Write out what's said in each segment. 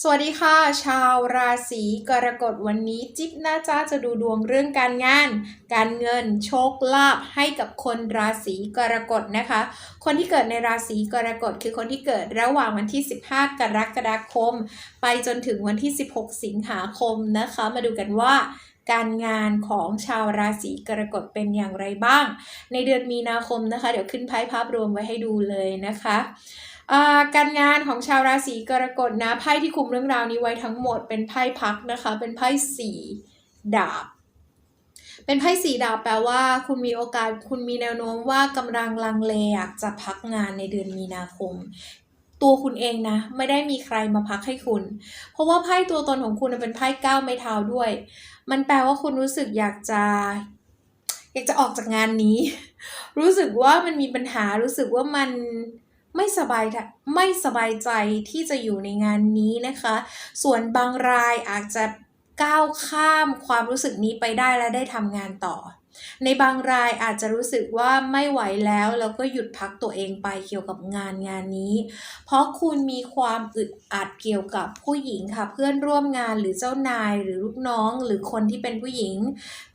สวัสดีค่ะ ชาวราศีกรกฎวันนี้ จิ๊บน่าจ้าจะดูดวงเรื่องการงาน การเงินโชคลาภให้กับคนราศีกรกฎนะคะ คนที่เกิดในราศีกรกฎคือคนที่เกิดระหว่างวันที่ 15 กรกฎาคม ไปจนถึงวันที่ 16 สิงหาคมนะคะ มาดูกันว่าการงานของชาวราศีกรกฎเป็นอย่างไรบ้าง ในเดือนมีนาคมนะคะ เดี๋ยวขึ้นไพ่ภาพรวมไว้ให้ดูเลยนะคะ การงานของชาวราศีกรกฎนะไพ่ที่คุมเรื่องราวนี้ไว้ทั้งหมดเป็นไพ่พักนะคะ เป็นไพ่สี่ดาบ เป็นไพ่สีดาบแปลว่า คุณมีโอกาสคุณมีแนวโน้มว่ากำลังลังเลอยากจะพักงานในเดือนมีนาคม ตัวคุณเองนะ ไม่ได้มีใครมาพักให้คุณ เพราะว่าไพ่ตัวตนของคุณเป็นไพ่ก้าวไม้เท้าด้วย มันแปลว่าคุณรู้สึกอยากจะอยากจะออกจากงานนี้ รู้สึกว่ามันมีปัญหารู้สึกว่ามัน ไม่สบายทะไม่สบายใจที่จะอยู่ในงานนี้นะคะ ส่วนบางรายอาจจะก้าวข้ามความรู้สึกนี้ไปได้และได้ทำงานต่อ ในบางรายอาจจะรู้สึกว่าไม่ไหวแล้วแล้วก็หยุดพักตัวเองไปเกี่ยวกับงานงานนี้ เพราะคุณมีความอึดอัดเกี่ยวกับผู้หญิงค่ะ เพื่อนร่วมงานหรือเจ้านายหรือลูกน้องหรือคนที่เป็นผู้หญิง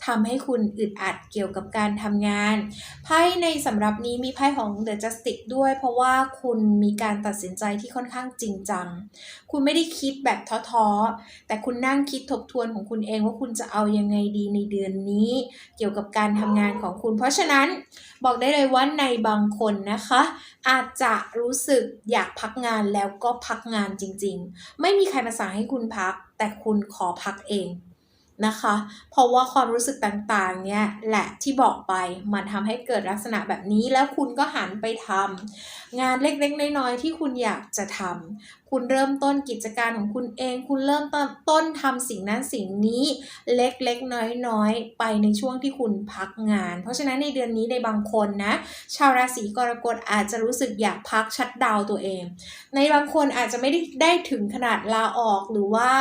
ทำให้คุณอึดอัดเกี่ยวกับการทำงานไพ่ในสำหรับนี้มีไพ่ของ The Justice ด้วย เพราะว่าคุณมีการตัดสินใจที่ค่อนข้างจริงจัง คุณไม่ได้คิดแบบท้อๆแต่คุณนั่งคิดทบทวนของคุณเองว่าคุณจะเอายังไงดีในเดือนนี้ เกี่ยวกับการทำงานของคุณ เพราะฉะนั้นบอกได้เลยว่าในบางคนนะคะ อาจจะรู้สึกอยากพักงานแล้วก็พักงานจริง ๆ ไม่มีใครมาสั่งให้คุณพัก แต่คุณขอพักเองนะคะ เพราะว่าความรู้สึกต่างๆ เนี่ยแหละที่บอกไปมันทำให้เกิดลักษณะแบบนี้แล้วคุณก็หันไปทำงานเล็กๆ น้อยๆ ที่คุณอยากจะทำคุณเริ่มต้นกิจการของคุณเอง คุณเริ่มต้นตนทำสิ่งนั้นสิ่งนี้เล็กๆ น้อยๆ ไปในช่วงที่คุณพักงาน เพราะฉะนั้นในเดือนนี้ในบางคนนะ ชาวราศีกรกฎอาจจะรู้สึกอยากพักชัดดาวตัวเอง ในบางคนอาจจะไม่ได้ได้ถึงขนาดลาออกหรือว่า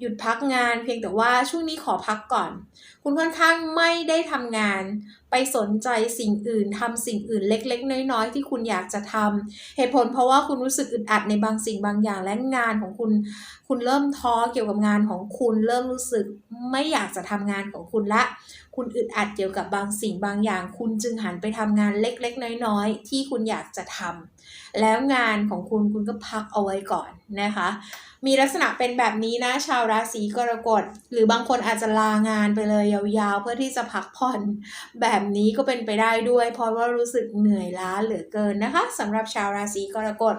หยุดพักงาน เพียงแต่ว่าช่วงนี้ขอพักก่อน คุณค่อนข้างไม่ได้ทำงาน ไปสนใจสิ่งอื่นทำสิ่งอื่นเล็ก ๆ น้อยๆที่คุณอยากจะทำเหตุผลเพราะว่าคุณรู้สึกอึดอัดในบางสิ่งบางอย่างและงานของคุณ คุณเริ่มท้อเกี่ยวกับงานของคุณเริ่มรู้สึกไม่อยากจะทำงานของคุณละ คุณอึดอัดเกี่ยวกับบางสิ่งบางอย่าง คุณจึงหันไปทำงานเล็ก ๆ น้อยๆ ที่คุณอยากจะทำแล้วงานของคุณคุณก็พักเอาไว้ก่อนนะคะ มีลักษณะเป็นแบบนี้นะชาวราศีกรกฎ หรือบางคนอาจจะลางานไปเลยยาวๆ เพื่อที่จะพักผ่อน แบบนี้ก็เป็นไปได้ด้วย เพราะว่ารู้สึกเหนื่อยล้าเหลือเกินนะคะสำหรับชาวราศีกรกฎ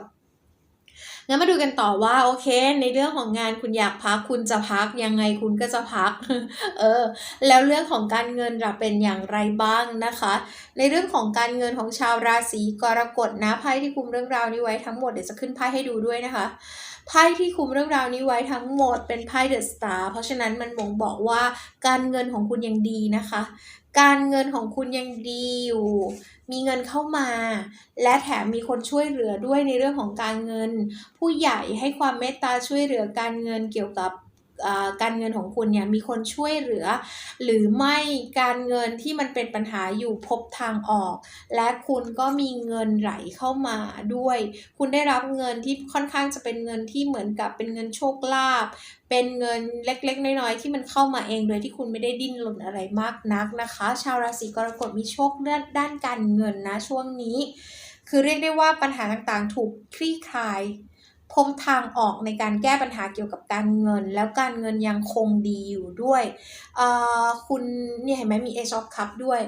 งั้นมาดูกันต่อว่าโอเค ในเรื่องของงานคุณอยากพักคุณจะพักยังไงคุณก็จะพัก เออ แล้วเรื่องของการเงินจะเป็นอย่างไรบ้างนะคะ ในเรื่องของการเงินของชาวราศีกรกฎนะไพ่ที่คุมเรื่องราวนี้ไว้ทั้งหมดเดี๋ยวจะขึ้นไพ่ให้ดูด้วยนะคะ ไพ่ที่คุมเรื่องราวนี้ไว้ทั้งหมดเป็นไพ่เดอะสตาร์เพราะฉะนั้นมันมงบอกว่าการเงินของคุณยังดีนะคะ การเงินของคุณยังดีอยู่ มีเงินเข้ามา และแถมมีคนช่วยเหลือด้วยในเรื่องของการเงิน ผู้ใหญ่ให้ความเมตตาช่วยเหลือการเงินเกี่ยวกับ การเงินของคุณเนี่ยมีคนช่วยเหลือ หรือไม่การเงินที่มันเป็นปัญหาอยู่พบทางออก และคุณก็มีเงินไหลเข้ามาด้วย คุณได้รับเงินที่ค่อนข้างจะเป็นเงินที่เหมือนกับเป็นเงินโชคลาภเป็นเงินเล็กๆ น้อยๆ ที่มันเข้ามาเองโดยที่คุณไม่ได้ดิ้นรนอะไรมากนักนะคะ ชาวราศีกรกฎมีโชคเลือดด้านการเงินนะช่วงนี้ คือเรียกได้ว่าปัญหาต่างๆ ถูกคลี่คลาย พบทางออกในการแก้ปัญหาเกี่ยวกับการเงิน แล้วการเงินยังคงดีอยู่ด้วยอ่อคุณเนี่ยเห็นไหมมี Ace of Cup ด้วย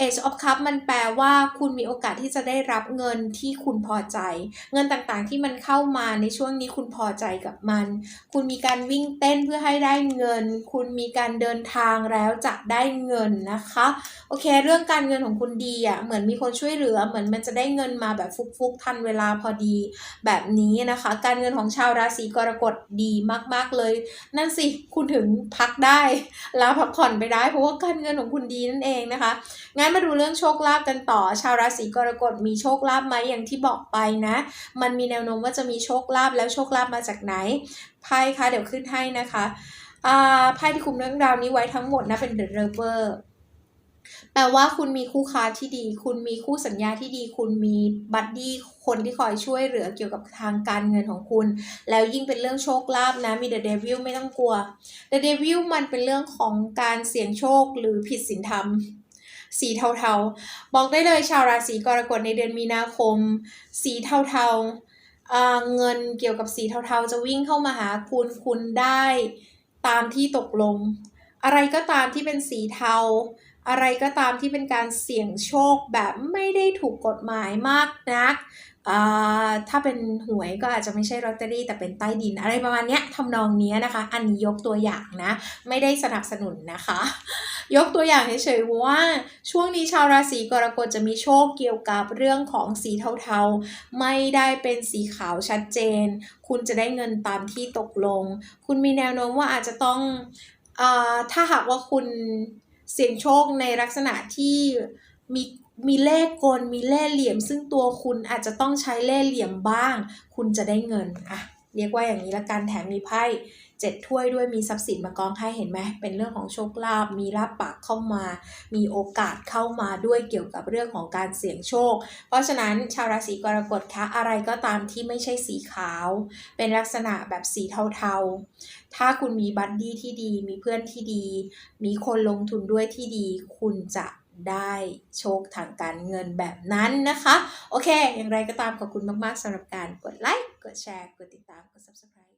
Ace of Cup มันแปลว่าคุณมีโอกาสที่จะได้รับเงินที่คุณพอใจ เงินต่างๆที่มันเข้ามาในช่วงนี้คุณพอใจกับมัน คุณมีการวิ่งเต้นเพื่อให้ได้เงิน คุณมีการเดินทางแล้วจะได้เงินนะคะ โอเค เรื่องการเงินของคุณดีอะ่ะเหมือนมีคนช่วยเหลือ เหมือนมันจะได้เงินมาแบบฟุกๆทันเวลาพอดีแบบนี้นะคะ การเงินของชาวราศีกรกฎดีมาก ๆเลย นั่นสิคุณถึงพักได้ลาพักผ่อนไปได้ เพราะว่าการเงินของคุณดีนั่นเองนะคะงั้นมาดูเรื่องโชคลาภกันต่อ ชาวราศีกรกฎมีโชคลาภไหมอย่างที่บอกไปนะ มันมีแนวโน้มว่าจะมีโชคลาภแล้วโชคลาภมาจากไหนไพ่คะเดี๋ยวขึ้นให้นะคะไพ่ที่คุมเรื่องราวนี้ไว้ทั้งหมดนะเป็น The River แปลว่าคุณมีคู่ค้าที่ดี คุณมีคู่สัญญาที่ดี คุณมีบัดดี้คนที่คอยช่วยเหลือเกี่ยวกับทางการเงินของคุณ แล้วยิ่งเป็นเรื่องโชคลาภนะ มี The Devil ไม่ต้องกลัว The Devil มันเป็นเรื่องของการเสี่ยงโชคหรือผิดศีลธรรม สีเทาๆ บอกได้เลยชาวราศีกรกฎในเดือนมีนาคม สีเทาๆอ่าเงินเกี่ยวกับสีเทาๆ จะวิ่งเข้ามาหาคุณคุณได้ตามที่ตกลง อะไรก็ตามที่เป็นสีเทา อะไรก็ตามที่เป็นการเสี่ยงโชคแบบไม่ได้ถูกกฎหมายมากนัก ถ้าเป็นหวยก็อาจจะไม่ใช่ลอตเตอรี่แต่เป็นใต้ดิน อะไรประมาณเนี้ยทำนองนี้นะคะ อันนี้ยกตัวอย่างนะ ไม่ได้สนับสนุนนะคะ ยกตัวอย่างเฉยๆว่า ช่วงนี้ชาวราศีกรกฎจะมีโชคเกี่ยวกับเรื่องของสีเทาๆ ไม่ได้เป็นสีขาวชัดเจน คุณจะได้เงินตามที่ตกลง คุณมีแนวโน้มว่าอาจจะต้องอาถ้าหากว่าคุณเสี่ยงโชคในลักษณะที่มี มีเล่กล มีเล่ห์เหลี่ยม ซึ่งตัวคุณอาจจะต้องใช้เล่ห์เหลี่ยมบ้าง คุณจะได้เงินอะเรียกว่าอย่างนี้ละกันแถมมีไพ่เจ็ดถ้วยด้วยมีทรัพย์สินมากองให้เห็นไหมเป็นเรื่องของโชคลาภมีลาบปากเข้ามา มีโอกาสเข้ามาด้วยเกี่ยวกับเรื่องของการเสี่ยงโชค เพราะฉะนั้นชาวราศีกรกฎคะอะไรก็ตามที่ไม่ใช่สีขาว เป็นลักษณะแบบสีเทาๆ ถ้าคุณมีบัดดี้ที่ดี มีเพื่อนที่ดี มีคนลงทุนด้วยที่ดี คุณจะ ได้โชคทางการเงินแบบนั้นนะคะ โอเค อย่างไรก็ตามขอบคุณมาก ๆสำหรับการกดไลค์ กดแชร์ กดติดตาม กด subscribe